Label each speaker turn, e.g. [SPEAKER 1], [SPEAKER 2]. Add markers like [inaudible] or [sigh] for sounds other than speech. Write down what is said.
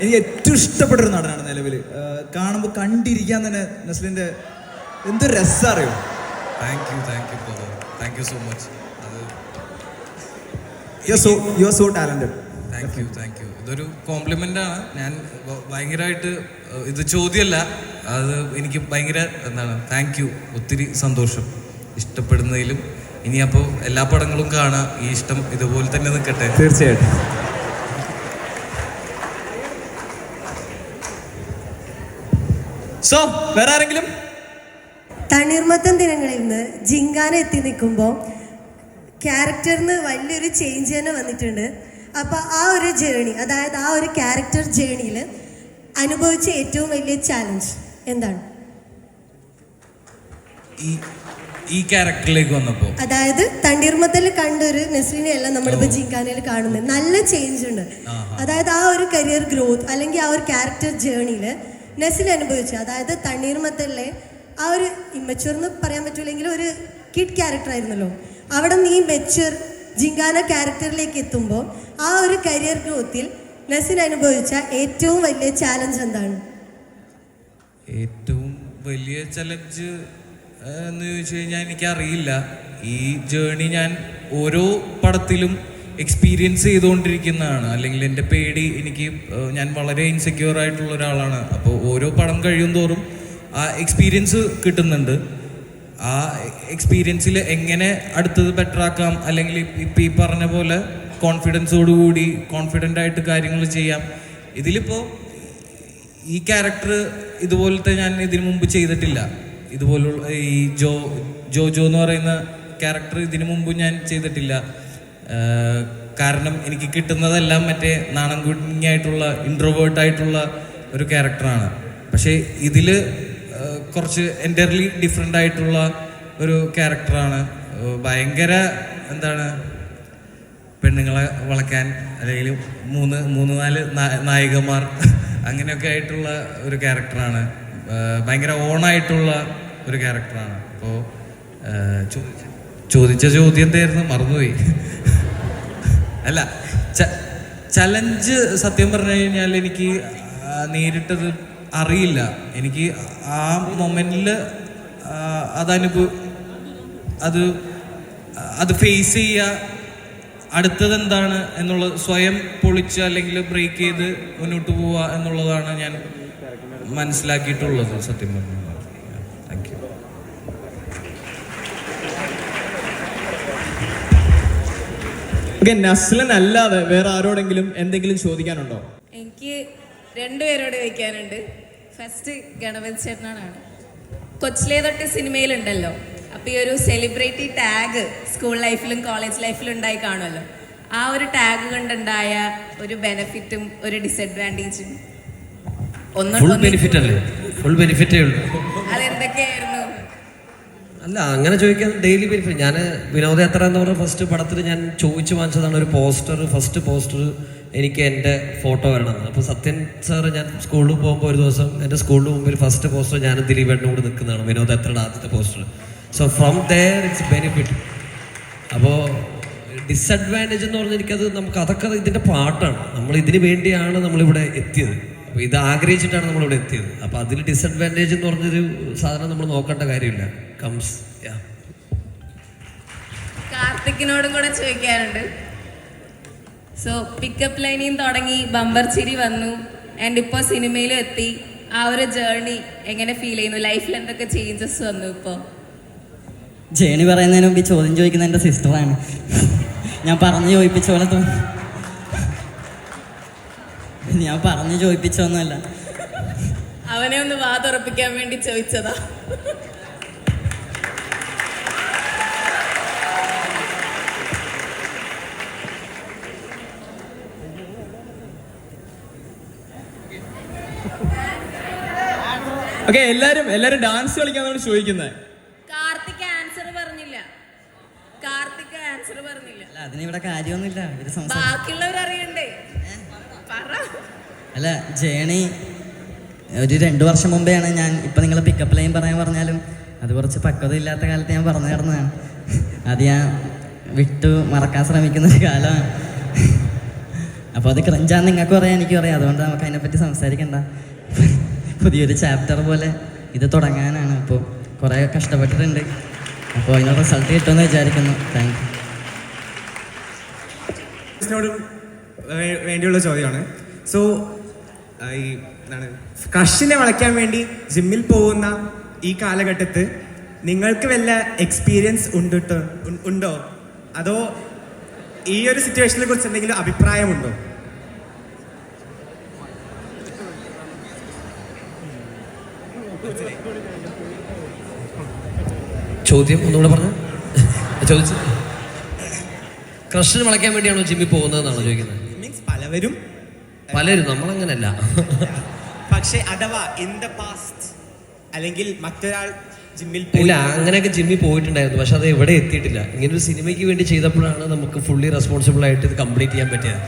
[SPEAKER 1] എനിക്ക് ഏറ്റവും ഇഷ്ടപ്പെട്ട ഒരു നടനാണ് നിലവിൽ കാണുമ്പോൾ കണ്ടിരിക്കാൻ തന്നെ നസ്ലിന്റെ എന്തൊരു രസം അറിയോ?
[SPEAKER 2] Thank you thank you thank you so much അത്
[SPEAKER 1] you so you are so talented
[SPEAKER 2] thank you thank you ഇതൊരു കോംപ്ലിമെന്റ് ആണ്. ഞാൻ ഭയങ്കരമായിട്ട് ഇത് ചോദ്യമല്ല. അത് എനിക്ക് ഭയങ്കര എന്താണ് താങ്ക് യു ഒത്തിരി സന്തോഷം. ഇഷ്ടപ്പെടുന്നതിലും. ഇനി അപ്പോൾ എല്ലാ പടങ്ങളും കാണാം. ഈ ഇഷ്ടം ഇതുപോലെ തന്നെ നിൽക്കട്ടെ.
[SPEAKER 1] തീർച്ചയായിട്ടും. സോ വേറെ ആരെങ്കിലും?
[SPEAKER 3] തണ്ണീർമത്തം ദിനങ്ങളിൽ നിന്ന് ജിങ്കാന എത്തി നിൽക്കുമ്പോൾ ക്യാരക്ടറിന് വലിയൊരു ചേഞ്ച് തന്നെ വന്നിട്ടുണ്ട്. അപ്പോൾ ആ ഒരു ജേണി അതായത് ആ ഒരു ക്യാരക്ടർ ജേണിയിൽ അനുഭവിച്ച ഏറ്റവും വലിയ ചാലഞ്ച് എന്താണ്?
[SPEAKER 2] ഈ ക്യാരക്ടറിലേക്ക് വന്നപ്പോൾ
[SPEAKER 3] അതായത് തണ്ണീർമത്തൽ കണ്ടൊരു നെസ്ലിനെ അല്ല നമ്മളിപ്പോൾ ജിങ്കാനയിൽ കാണുന്നത്. നല്ല ചേഞ്ച് ഉണ്ട്. അതായത് ആ ഒരു കരിയർ ഗ്രോത്ത് അല്ലെങ്കിൽ ആ ഒരു ക്യാരക്ടർ ജേണിയിൽ നെസ്ലിൻ അനുഭവിച്ചു. അതായത് തണ്ണീർമത്തലിലെ ആ ഒരു ഇമ്മച്ചുവർ എന്ന് പറയാൻ പറ്റൂലെങ്കിൽ ഒരു കിഡ് ക്യാരക്ടർ ആയിരുന്നല്ലോ. അവിടെ നീ മെച്ചുവർ ജിങ്കാന ക്യാരക്ടറിലേക്ക് എത്തുമ്പോൾ ആ ഒരു കരിയർ ഗ്രോത്തിൽ നെസിൻ അനുഭവിച്ച ഏറ്റവും വലിയ ചാലഞ്ച് എന്താണ്?
[SPEAKER 2] ഏറ്റവും വലിയ ചലഞ്ച് എന്ന് ചോദിച്ചു കഴിഞ്ഞാൽ എനിക്കറിയില്ല. ഈ ജേണി ഞാൻ ഓരോ പടത്തിലും എക്സ്പീരിയൻസ് ചെയ്തുകൊണ്ടിരിക്കുന്നതാണ്. അല്ലെങ്കിൽ എന്റെ പേടി എനിക്ക് ഞാൻ വളരെ ഇൻസെക്യൂർ ആയിട്ടുള്ള ഒരാളാണ്. അപ്പോൾ ഓരോ പടം കഴിയും തോറും ആ എക്സ്പീരിയൻസ് കിട്ടുന്നുണ്ട്. ആ എക്സ്പീരിയൻസിൽ എങ്ങനെ അടുത്തത് ബെറ്റർ ആക്കാം? അല്ലെങ്കിൽ ഇപ്പം ഈ പറഞ്ഞ പോലെ കോൺഫിഡൻസോടുകൂടി കോൺഫിഡന്റ് ആയിട്ട് കാര്യങ്ങൾ ചെയ്യാം. ഇതിലിപ്പോൾ ഈ ക്യാരക്ടർ ഇതുപോലത്തെ ഞാൻ ഇതിനു മുമ്പ് ചെയ്തിട്ടില്ല. ഇതുപോലുള്ള ഈ ജോ ജോ ജോ എന്ന് പറയുന്ന ക്യാരക്ടർ ഇതിനു മുമ്പ് ഞാൻ ചെയ്തിട്ടില്ല. കാരണം എനിക്ക് കിട്ടുന്നതെല്ലാം മറ്റേ നാണം കുഞ്ഞായിട്ടുള്ള ഇൻട്രോവേർട്ടായിട്ടുള്ള ഒരു ക്യാരക്ടറാണ് പക്ഷേ ഇതിൽ കുറച്ച് എന്റർലി ഡിഫറെന്റ് ആയിട്ടുള്ള ഒരു ക്യാരക്ടറാണ് ഭയങ്കര എന്താണ് പെണ്ണുങ്ങളെ വളയ്ക്കാൻ അല്ലെങ്കിൽ മൂന്ന് മൂന്ന് നാല് നായികമാർ [laughs] അങ്ങനെയൊക്കെ ആയിട്ടുള്ള ഒരു ക്യാരക്ടറാണ് ഭയങ്കര ഓണായിട്ടുള്ള ഒരു ക്യാരക്ടറാണ് അപ്പോൾ ചോദിച്ച ചോദ്യം എന്തായിരുന്നു? മറന്നുപോയി. [laughs] അല്ല ചലഞ്ച് സത്യം പറഞ്ഞു കഴിഞ്ഞാൽ എനിക്ക് നേരിട്ടത് അറിയില്ല. എനിക്ക് ആ മൊമെന്റിൽ അതനുഭവ അത് അത് ഫേസ് ചെയ്യുക അടുത്തത് എന്താണ് എന്നുള്ളത് സ്വയം പൊളിച്ച് അല്ലെങ്കിൽ ബ്രേക്ക് ചെയ്ത് മുന്നോട്ട് പോവുക എന്നുള്ളതാണ് ഞാൻ മനസ്സിലാക്കിയിട്ടുള്ളത് സത്യം പറഞ്ഞു
[SPEAKER 1] ഓക്കെ നസ്ലൻ അല്ലാതെ വേറെ ആരോടെങ്കിലും എന്തെങ്കിലും ചോദിക്കാനുണ്ടോ?
[SPEAKER 4] എനിക്ക് രണ്ടുപേരോട് ചോദിക്കാനുണ്ട്. ഫസ്റ്റ് ഗണപതി ചേട്ടനാണ്. കൊച്ചിലെ തൊട്ട് സിനിമയിലുണ്ടല്ലോ. അപ്പൊ ഈ ഒരു സെലിബ്രിറ്റി ടാഗ് സ്കൂൾ ലൈഫിലും കോളേജ് ലൈഫിലും ഉണ്ടായി കാണുമല്ലോ. ആ ഒരു ടാഗ് കൊണ്ടുണ്ടായ ഒരു ബെനിഫിറ്റും ഒരു ഡിസഡ്വാന്റേജും
[SPEAKER 5] ഫുൾ ബെനിഫിറ്റ് അല്ലേ? ഫുൾ ബെനിഫിറ്റേ ഉള്ളൂ.
[SPEAKER 4] അതെന്തൊക്കെയായിരുന്നു?
[SPEAKER 5] അല്ല അങ്ങനെ ചോദിക്കാൻ ഡെയിലി ബെനിഫിറ്റ് ഞാൻ വിനോദയാത്ര എന്ന് പറഞ്ഞ ഫസ്റ്റ് പടത്തിൽ ഞാൻ ചോദിച്ചു വാങ്ങിച്ചതാണ് ഒരു പോസ്റ്റർ ഫസ്റ്റ് പോസ്റ്റർ എനിക്ക് എന്റെ ഫോട്ടോ വരണം അപ്പോൾ സത്യൻ സാറ് ഞാൻ സ്കൂളിൽ പോകുമ്പോൾ ഒരു ദിവസം എന്റെ സ്കൂളിന് മുമ്പിൽ ഫസ്റ്റ് പോസ്റ്റർ ഞാൻ ദിലീപേട്ടനും കൂടെ നിൽക്കുന്നതാണ് വിനോദയാത്രയുടെ ആദ്യത്തെ poster so from there it's benefit അപ്പോൾ ഡിസഡ്വാന്റേജ് എന്ന് പറഞ്ഞാൽ എനിക്കത് നമുക്ക് അതൊക്കെ ഇതിന്റെ പാട്ടാണ്. നമ്മൾ ഇതിന് വേണ്ടിയാണ് നമ്മളിവിടെ എത്തിയത്. അപ്പോൾ ഇത് ആഗ്രഹിച്ചിട്ടാണ് നമ്മളിവിടെ എത്തിയത്. അപ്പോൾ അതിൽ ഡിസഡ്വാന്റേജ് എന്ന് പറഞ്ഞൊരു സാധനം നമ്മൾ നോക്കേണ്ട കാര്യമില്ല. കംസ് യാ
[SPEAKER 4] കാർത്തിക്കിനോടും കൂടെ ചോദിക്കാനുണ്ട്. സോ പിക്കപ്പ് ലൈനിൽ തുടങ്ങി ബമ്പർ ചിരി വന്നു ആൻഡ് ഇപ്പോൾ സിനിമയിലും എത്തി. ആ ഒരു ജേർണി എങ്ങനെ ഫീൽ ചെയ്യുന്നു? ലൈഫിൽ എന്തൊക്കെ ചേഞ്ചസ് വന്നു ഇപ്പോൾ
[SPEAKER 6] ജേണി പറയുന്നതിന് മുമ്പ് ഈ ചോദ്യം ചോദിക്കുന്ന എന്റെ സിസ്റ്ററാണ് ഞാൻ പറഞ്ഞു ചോദിപ്പിച്ച പോലെ തോന്നി ഞാൻ പറഞ്ഞു ചോദിപ്പിച്ചൊന്നുമല്ല
[SPEAKER 4] അവനെ ഒന്ന് വാതുറപ്പിക്കാൻ വേണ്ടി ചോദിച്ചതാ.
[SPEAKER 1] ഓക്കെ എല്ലാരും എല്ലാരും ഡാൻസ് കളിക്കാൻ കളിക്കാന്നാണ് ചോദിക്കുന്നത്
[SPEAKER 4] കാർത്തിക് ആൻസർ പറഞ്ഞില്ല. കാർത്തിക് ആൻസർ പറഞ്ഞില്ല.
[SPEAKER 6] അതിനിവിടെ കാര്യമൊന്നുമില്ല.
[SPEAKER 4] ബാക്കിയുള്ളവർ അറിയണ്ടേ
[SPEAKER 6] അല്ല ജേണി ഒരു രണ്ടു വർഷം മുമ്പെയാണ് ഞാൻ ഇപ്പം നിങ്ങളെ പിക്കപ്പ് ലൈൻ പറയാൻ പറഞ്ഞാലും അത് കുറച്ച് പക്വത ഇല്ലാത്ത കാലത്ത് ഞാൻ പറഞ്ഞു കിടന്നതാണ് അത് ഞാൻ വിട്ടു മറക്കാൻ ശ്രമിക്കുന്ന ഒരു കാലമാണ്. അപ്പോൾ അത് ക്രഞ്ചാന്ന് നിങ്ങൾക്ക് പറയാം എനിക്ക് പറയാം. അതുകൊണ്ട് നമുക്ക് അതിനെപ്പറ്റി സംസാരിക്കണ്ട. പുതിയൊരു ചാപ്റ്റർ പോലെ ഇത് തുടങ്ങാനാണ്. അപ്പോൾ കുറേ കഷ്ടപ്പെട്ടിട്ടുണ്ട്. അപ്പോൾ അതിനുള്ള റിസൾട്ട് കിട്ടുമെന്ന് വിചാരിക്കുന്നു. താങ്ക് യു
[SPEAKER 7] വേണ്ടിയുള്ള ചോദ്യമാണ്. സോ ഈ എന്താണ് ക്രഷിനെ വളയ്ക്കാൻ വേണ്ടി ജിമ്മിൽ പോകുന്ന ഈ കാലഘട്ടത്ത് നിങ്ങൾക്ക് വല്ല എക്സ്പീരിയൻസ് ഉണ്ടിട്ടോ ഉണ്ടോ? അതോ ഈ ഒരു സിറ്റുവേഷനെ കുറിച്ച് എന്തെങ്കിലും അഭിപ്രായമുണ്ടോ?
[SPEAKER 5] ചോദ്യം ഒന്നുകൂടെ പറഞ്ഞു? ചോദിച്ചു. ക്രഷിന് വളയ്ക്കാൻ വേണ്ടിയാണോ ജിമ്മിൽ പോകുന്നതെന്നാണോ ചോദിക്കുന്നത്?
[SPEAKER 7] പലവരും
[SPEAKER 5] പലരും നമ്മളങ്ങനല്ല.
[SPEAKER 7] പക്ഷേ അഥവാ ഇൻ ദ പാസ്റ്റ് അല്ലെങ്കിൽ മറ്റൊരാൾ ജിമ്മിൽ
[SPEAKER 5] ഇല്ല അങ്ങനെയൊക്കെ ജിമ്മിൽ പോയിട്ടുണ്ടായിരുന്നു. പക്ഷെ അത് എവിടെ എത്തിയിട്ടില്ല. ഇങ്ങനെ ഒരു സിനിമയ്ക്ക് വേണ്ടി ചെയ്തപ്പോഴാണ് നമുക്ക് ഫുള്ളി റെസ്പോൺസിബിൾ ആയിട്ട് ഇത് കംപ്ലീറ്റ് ചെയ്യാൻ പറ്റിയത്.